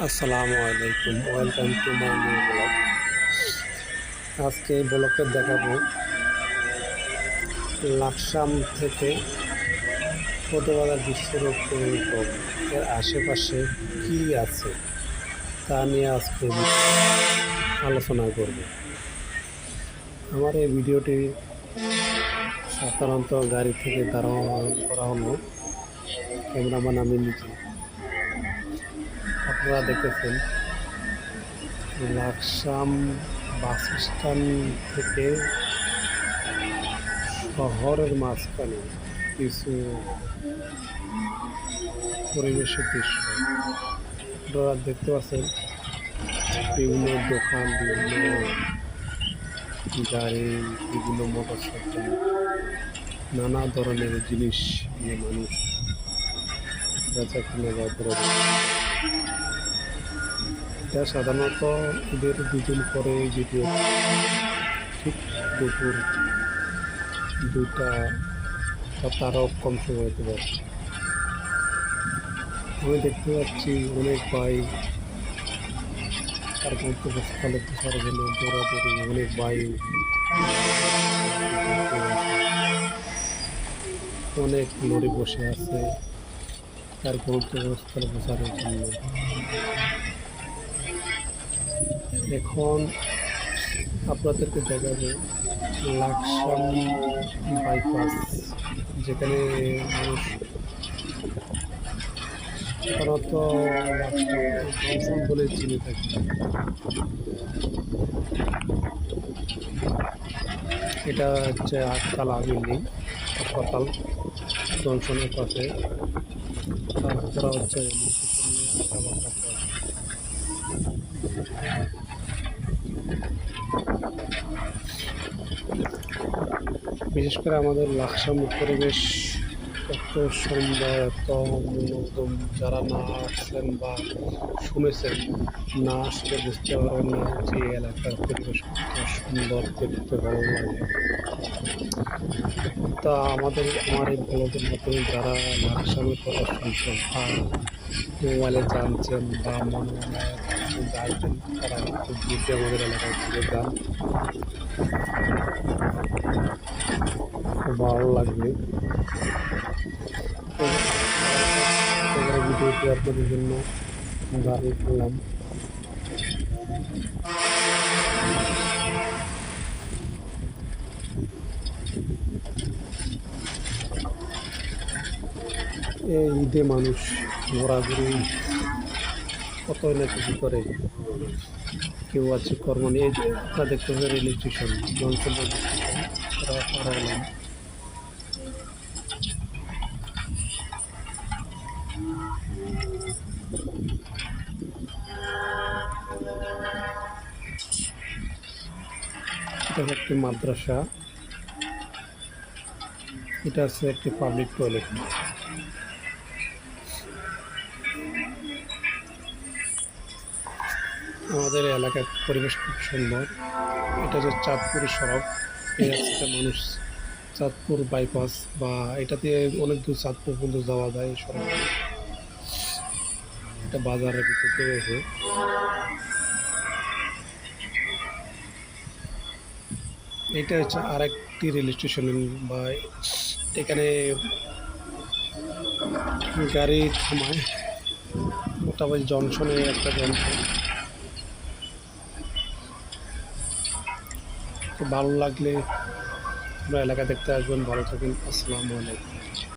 আসসালামু আলাইকুম, welcome to my new blog. আজকে এই ব্লগে দেখাবো লাকসাম থেকে ফটোবাজার বিশ্বের উপর এর আশেপাশে কি আছে তা নিয়ে আজকে আলোচনা করব। আমার এই ভিডিওটি সাধারণত গাড়ি থেকে ধারণ করা হলো। ক্যামেরাম্যান আমি নিজে আপনারা দেখেছেন, লাকসাম বাস স্ট্যান্ড থেকে শহরের মাঝখানে কিছু পরিবেশের দৃশ্য। আপনারা দেখতে পাচ্ছেন বিভিন্ন দোকান, বিভিন্ন গাড়ি, বিভিন্ন মোটর সাইকেল নানা ধরনের জিনিস নিয়ে মানুষ বেচা কিনে বা এটা সাধারণত ঈদের দুদিন পরে ভিডিও ঠিক দুপুর দুইটা বা তারও কম সময় হতে পারে। আমি দেখতে পাচ্ছি অনেক বাইক তার গন্তব্যস্থলে পৌঁছার জন্য দৌড়াদৌড়ি অনেক বাইক অনেক লরি বসে আছে। তার গন্তব্যস্থলে পৌঁছানোর জন্য এখন আপনাদেরকে দেখাবো লাকসাম বাইপাস, যেখানে মানুষ সাধারণত লাকসাম বলে চিনে থাকে। এটা হচ্ছে আটতলা বিল্ডিং হাসপাতাল জনসনের পাশে। হচ্ছে বিশেষ করে আমাদের লাকসাম পরিবেশ এত সুন্দর মনোরম, যারা না আসছেন বা শুনেছেন, না আসলে বুঝতে পারবেন না যে এলাকার পরিবেশ কত সুন্দর দেখতে ভালো লাগে। তা আমাদের, আমার এই ব্লগের মতন যারা লাকসামের কথা শুনছেন বা মোবাইলে জানছেন বা মনে জানছেন তারা বুঝে আমাদের এলাকায় ঘুরে যান। খুব ভালো লাগবে তো এবারে ভিডিওটি আপনাদের জন্য করলাম এই ঈদে মানুষ ঘোরাঘুরি কতই না কিছু করে, কেউ আছে কর্ম নিয়ে। আপনারা দেখতে জনসন রেল স্টেশন এটা একটি মাদ্রাসা। এটা আছে একটি পাবলিক টয়লেট আমাদের এলাকার পরিবেশ খুব সুন্দর। এটা হচ্ছে চাঁদপুর সড়ক, এই রাস্তাতে মানুষ চাঁদপুর বাইপাস বা এটাতে অনেক দূর চাঁদপুর পর্যন্ত যাওয়া যায় সড়ক। এটা বাজারের ভিতরে রয়েছে। এটা হচ্ছে আর একটি রেল স্টেশন বা এখানে গাড়ি থামায়, মোটামুটি জংশনে একটা জংশন। ভালো লাগলে আপনার এলাকা দেখতে আসবেন। ভালো থাকেন। আসসালামু আলাইকুম।